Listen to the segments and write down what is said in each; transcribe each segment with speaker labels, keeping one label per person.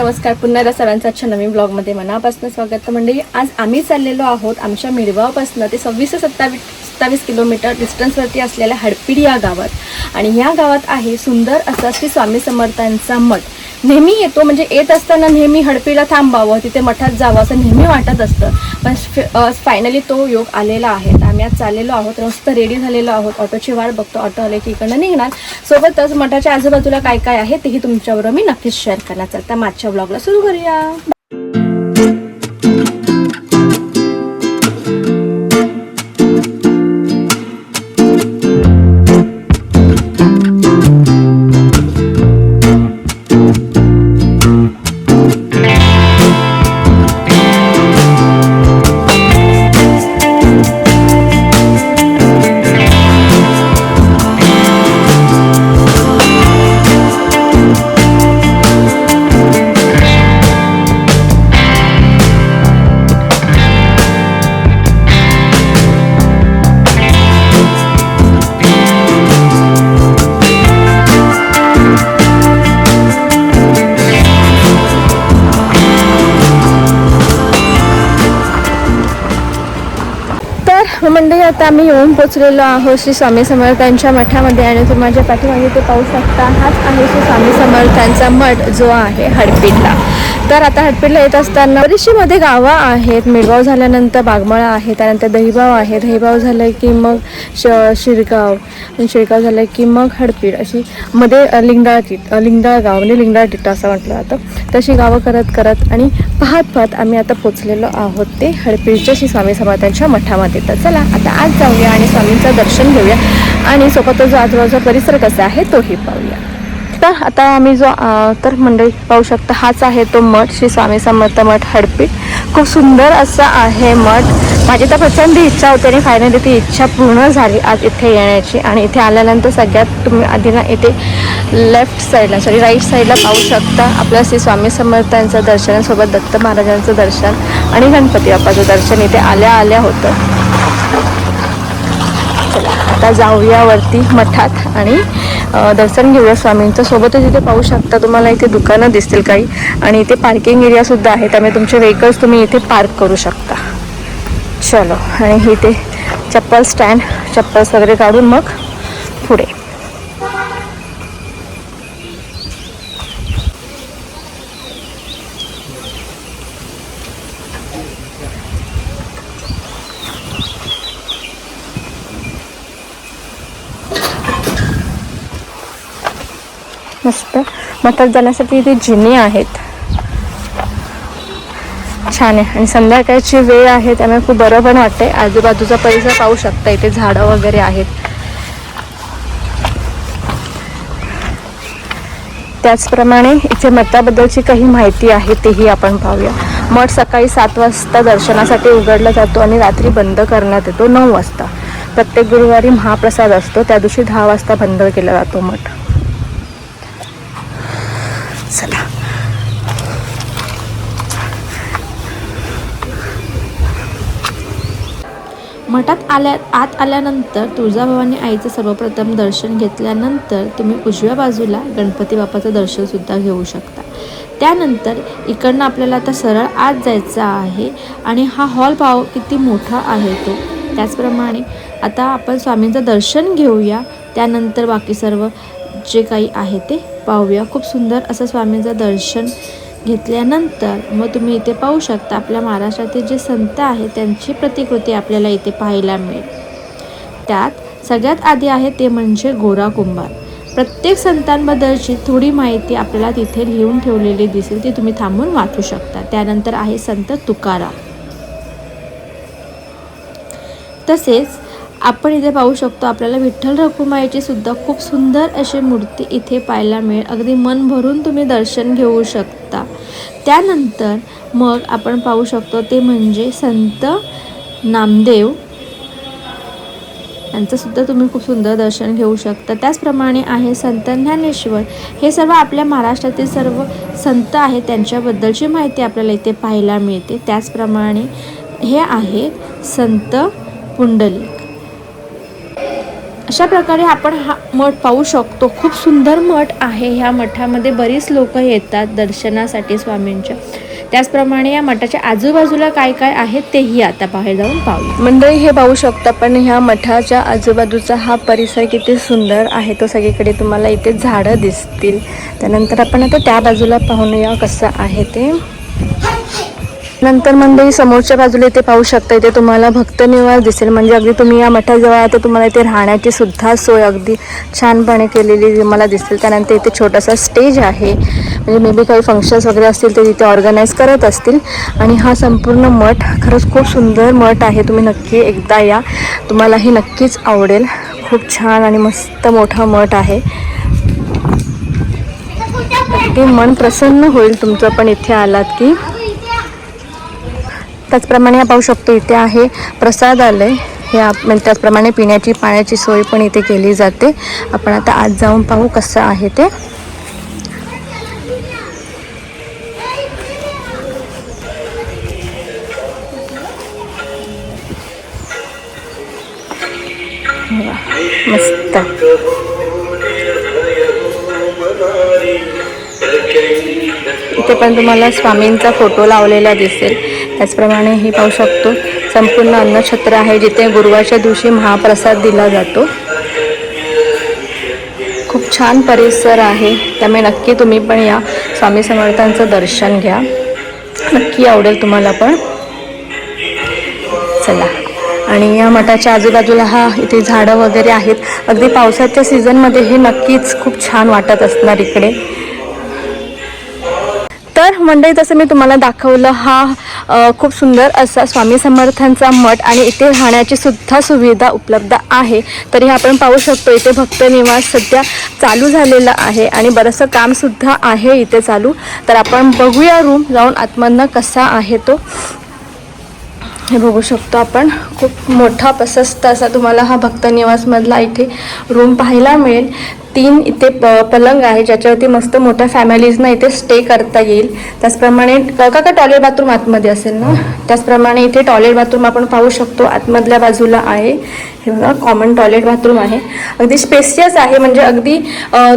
Speaker 1: नमस्कार. पुन्हा एकदा सर्वांचं आजच्या नवीन ब्लॉगमध्ये मनापासून स्वागत. म्हणजे मंडळी आज आम्ही चाललेलो आहोत आमच्या मिरगावपासून. ते सव्वीस ते सत्तावीस सत्तावीस किलोमीटर डिस्टन्सवरती असलेल्या हडपीड या गावात. आणि ह्या गावात आहे सुंदर असा श्री स्वामी समर्थांचा मठ. नेहमी येतो म्हणजे येत असताना नेहमी हडपीला थांबावं तिथे मठात जावं असं नेहमी वाटत असतं. पण फायनली तो योग आलेला आहे. आम्ही आज चाललेलो आहोत मस्त रेडी झालेलो आहोत. ऑटोची वाट बघतो ऑटो आले की इकडनं निघणार. सोबतच मठाच्या आजूबाजूला काय काय आहे तेही तुमच्याबरोबर मी नक्कीच शेअर करणार. चालतं मागच्या ब्लॉगला सुरू करूया. मंडळी आता आम्ही येऊन पोचलेलो आहोत श्री स्वामी समर्थांच्या मठामध्ये आणि तुम्ही माझ्या पाठीमागे ते पाहू शकता हाच आहे श्री स्वामी समर्थांचा मठ जो आहे हडपीडला तर आता हडपीडला येत असताना बरीचशी मध्ये गावं आहेत. मिरगाव झाल्यानंतर बागमळा आहे त्यानंतर दहिबाव आहे. दहिबाव झालं की मग श शिरगाव शिरगाव झालं की मग हडपीड अशी मध्ये अ, लिंगडाळ लिंगडाळ गाव म्हणजे लिंगडाळ टिट्टा असं म्हटलं जातं. तशी गावं करत करत आणि पाहत पाहत आम्ही आता पोचलेलो आहोत ते हडपीडच्या श्री स्वामी समर्थांच्या मठामध्ये. तर चला आता आज जाऊया आणि स्वामींचं दर्शन घेऊया. आणि सोबतच जो आजूबाजूचा परिसर कसा आहे तोही पाहूया. तर आता आम्ही जो तर मंडळी पाहू शकता हाच आहे तो मठ श्री स्वामी समर्थ मठ हडपीठ. खूप सुंदर असा आहे मठ. माझी तर प्रचंड इच्छा होती आणि फायनली ती इच्छा पूर्ण झाली आज इथे येण्याची. आणि इथे आल्यानंतर सगळ्यात तुम्ही आधी ना इथे लेफ्ट साईडला सॉरी राईट साईडला पाहू शकता आपल्या श्री स्वामी समर्थांचं दर्शन सोबत दत्त महाराजांचं दर्शन आणि गणपती बाप्पाचं दर्शन इथे आल्या आल्या होतं. चला आता जाऊया वरती मठात आणि दर्शन घेऊया स्वामींचं. सोबतच इथे पाहू शकता तुम्हाला इथे दुकानं दिसतील काही. आणि इथे पार्किंग एरिया सुद्धा आहे. त्यामुळे तुमचे व्हेकल्स तुम्ही इथे पार्क करू शकता. चलो. आणि इथे चप्पल स्टँड चप्पल्स वगैरे काढून मग पुढे. मस्त मठात जाण्यासाठी इथे जिने आहेत. छान आहे. आणि संध्याकाळची वेळ आहे त्यामुळे खूप बरं पण वाटते आजूबाजूचा परिसर पाहू शकता इथे झाडं वगैरे आहेत. त्याचप्रमाणे इथे मठाबद्दलची काही माहिती आहे तेही आपण पाहूया. मठ सकाळी सात वाजता दर्शनासाठी उघडला जातो आणि रात्री बंद करण्यात येतो नऊ वाजता. प्रत्येक गुरुवारी महाप्रसाद असतो त्या दिवशी दहा वाजता बंद केला जातो मठ. चला.
Speaker 2: मठात आल्या आत आल्यानंतर तुळजाभवानी आईचं सर्वप्रथम दर्शन घेतल्यानंतर तुम्ही उजव्या बाजूला गणपती बाप्पाचं दर्शनसुद्धा घेऊ शकता. त्यानंतर इकडनं आपल्याला आता सरळ आत जायचं आहे आणि हा हॉल पाव किती मोठा आहे तो. त्याचप्रमाणे आता आपण स्वामींचं दर्शन घेऊया. त्यानंतर बाकी सर्व जे काही आहे ते पाहूया. खूप सुंदर असं स्वामींचं दर्शन घेतल्यानंतर मग तुम्ही इथे पाहू शकता आपल्या महाराष्ट्रातील जे संत आहेत त्यांची प्रतिकृती आपल्याला इथे पाहायला मिळेल. त्यात सगळ्यात आधी आहे ते म्हणजे गोरा कुंभार. प्रत्येक संतांबद्दलची थोडी माहिती आपल्याला तिथे लिहून ठेवलेली दिसेल ती तुम्ही थांबून वाचू शकता. त्यानंतर आहे संत तुकाराम. तसेच आपण इथे पाहू शकतो आपल्याला विठ्ठल रखुमाईची सुद्धा खूप सुंदर अशी मूर्ती इथे पाहायला मिळेल. अगदी मन भरून तुम्ही दर्शन घेऊ शकता. त्यानंतर मग आपण पाहू शकतो ते म्हणजे संत नामदेव यांचंसुद्धा तुम्ही खूप सुंदर दर्शन घेऊ शकता. त्याचप्रमाणे आहे संत ज्ञानेश्वर. हे सर्व आपल्या महाराष्ट्रातील सर्व संत आहेत त्यांच्याबद्दलची माहिती आपल्याला इथे पाहायला मिळते. त्याचप्रमाणे हे आहेत संत पुंडलिक. अशा प्रकारे आपण हा मठ पाहू शकतो. खूप सुंदर मठ आहे. ह्या मठामध्ये बरीच लोक येतात दर्शनासाठी स्वामींच्या. त्याचप्रमाणे या मठाच्या आजूबाजूला काय काय आहे तेही आता बाहेर जाऊन पाहू
Speaker 1: मंडळी हे पाहू शकता पण ह्या मठाच्या आजूबाजूचा हा परिसर किती सुंदर आहे. तो सगळीकडे तुम्हाला इथे झाडं दिसतील. त्यानंतर आपण आता त्या बाजूला पाहूया कसं आहे ते. नंतर मंडळी समोरच्या बाजूला इथे पाहू शकता इथे तुम्हाला भक्त निवास दिसेल. म्हणजे अगदी तुम्ही या मठाजवळ आहात तर तुम्हाला इथे राहण्याची सुद्धा सोय अगदी छानपणे केलेली तुम्हाला दिसेल. त्यानंतर इथे छोटासा स्टेज आहे. म्हणजे मे बी काही फंक्शन्स वगैरे असतील ते तिथे ऑर्गनाईज करत असतील. आणि हा संपूर्ण मठ खरंच खूप सुंदर मठ आहे. तुम्ही नक्की एकदा या. तुम्हालाही नक्कीच आवडेल. खूप छान आणि मस्त मोठा मठ आहे. अगदी मन प्रसन्न होईल तुमचं पण इथे आलात की. त्याचप्रमाणे आपण पाहू शकतो इथे आहे प्रसादालय हे म्हणजे त्याचप्रमाणे पिण्याची पाण्याची सोय पण इथे केली जाते. आपण आता आज जाऊन पाहू कसं आहे ते. मस्त. इथे पण तुम्हाला स्वामींचा फोटो लावलेला दिसेल. त्याचप्रमाणे हे पाहू शकतो संपूर्ण अन्नछत्र आहे जिथे गुरुवारच्या दिवशी महाप्रसाद दिला जातो. खूप छान परिसर आहे. त्यामुळे नक्की तुम्ही पण या. स्वामी समर्थांचं दर्शन घ्या. नक्की आवडेल तुम्हाला पण. चला. आणि या मठाच्या आजूबाजूला हा इथे झाडं वगैरे आहेत. अगदी पावसाच्या सीझनमध्ये हे नक्कीच खूप छान वाटत असणार इकडे. तर मंडळी जसं मी तुम्हाला दाखवलं हा खूप सुंदर असा स्वामी समर्थांचा मठ आणि इथे राहण्याची सुद्धा सुविधा उपलब्ध आहे. तरी आपण पाहू शकतो इथे भक्त निवास सध्या चालू झालेला आहे आणि बरंचसं कामसुद्धा आहे इथे चालू. तर आपण बघूया रूम जाऊन आतमधनं कसा आहे तो. हे बघू शकतो आपण खूप मोठा प्रशस्त असा तुम्हाला हा भक्त निवासमधला इथे रूम पाहायला मिळेल. तीन इथे प पलंग आहे ज्याच्यावरती मस्त मोठ्या फॅमिलीजना इथे स्टे करता येईल. त्याचप्रमाणे का का टॉयलेट बाथरूम आतमध्ये असेल ना? त्याचप्रमाणे इथे टॉयलेट बाथरूम आपण पाहू शकतो आतमधल्या बाजूला आहे. हे बघा कॉमन टॉयलेट बाथरूम आहे. अगदी स्पेसियस आहे म्हणजे अगदी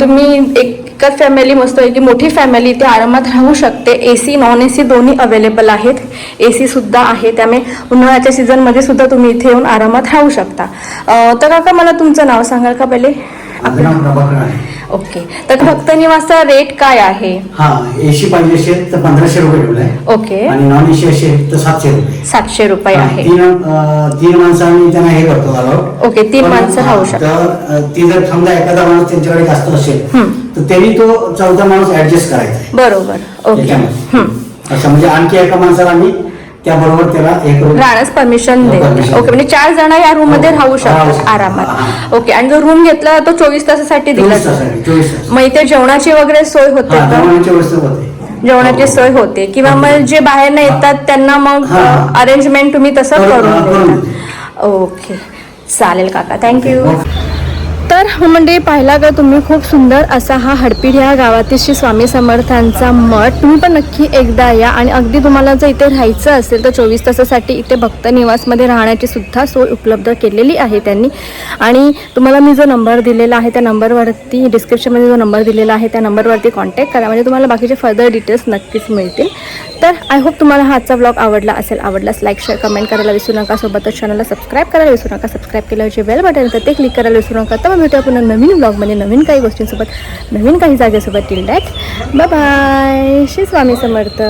Speaker 1: तुम्ही तुम्ही एकच फॅमिली मस्त आहे की मोठी फॅमिली इथे आरामात राहू शकते. A C non A C दोन्ही अवेलेबल आहेत. ए सीसुद्धा आहे. त्यामुळे उन्हाळ्याच्या सीझनमध्ये सुद्धा तुम्ही इथे येऊन आरामात राहू शकता. तर काका मला तुमचं नाव सांगाल का पहिले? ओके तर भक्त निवासचा रेट काय आहे?
Speaker 3: हा एसी पाहिजे असेल तर पंधराशे रुपये ठेवलाय
Speaker 1: ओके
Speaker 3: आणि नॉन एसी असेल तर सातशे रुपये.
Speaker 1: सातशे रुपये आहे.
Speaker 3: तीन तीन माणसं आम्ही त्यांना हे करतो अलाउड
Speaker 1: ओके तीन माणसं राहू शकतात.
Speaker 3: ती जर समजा एखादा माणूस त्यांच्याकडे जास्त असेल. तर त्यांनी तो चौथा माणूस ऍडजस्ट करायचा
Speaker 1: बरोबर. ओके.
Speaker 3: असं म्हणजे आणखी एका माणसाला आम्ही त्याबरोबर त्याला हे करू
Speaker 1: राहण्यास परमिशन
Speaker 3: हो, permission.
Speaker 1: ओके म्हणजे चार जण या रूममध्ये
Speaker 3: हो,
Speaker 1: राहू
Speaker 3: राहू
Speaker 1: शकतात. आरामात.
Speaker 3: हा.
Speaker 1: ओके आणि जो रूम घेतला तो चोवीस तासासाठी दिला मग इथे जेवणाची वगैरे सोय होते
Speaker 3: हा जेवणाची
Speaker 1: जेवणाची सोय होते. किंवा मग जे बाहेर न येतात त्यांना मग
Speaker 3: हा.
Speaker 1: अरेंजमेंट तुम्ही तसं
Speaker 3: करून- हा,
Speaker 1: देता. ओके चालेल काका. थँक्यू. तर म्हणजे पाहिला का तुम्ही खूप सुंदर असा हा हडपीड ह्या गावातील श्री स्वामी समर्थांचा मठ. तुम्ही पण नक्की एकदा या आणि अगदी तुम्हाला जर इथे राहायचं असेल तर चोवीस तासासाठी इथे भक्त निवासमध्ये राहण्याची सुद्धा सोय उपलब्ध केलेली आहे त्यांनी. आणि तुम्हाला मी जो नंबर दिलेला आहे त्या नंबरवरती डिस्क्रिप्शनमध्ये जो नंबर दिलेला आहे त्या नंबरवरती कॉन्टॅक्ट करा. म्हणजे तुम्हाला बाकीचे फर्दर डिटेल्स नक्कीच मिळतील. तर आय होप तुम्हाला हा आजचा ब्लॉग आवडला असेल आवडलास लाईक शेअर कमेंट करायला विसरू नका. सोबतच चॅनलला सबस्क्राईब करायला विसरू नका. सबस्क्राईब केल्यावर जे बेल बटन तर ते क्लिक करायला विसरू नका. तर भेटू भेटूया पुन्हा नवीन ब्लॉगमध्ये नवीन काही गोष्टींसोबत नवीन काही जागेसोबत. Till that bye Shri Swami Samarth.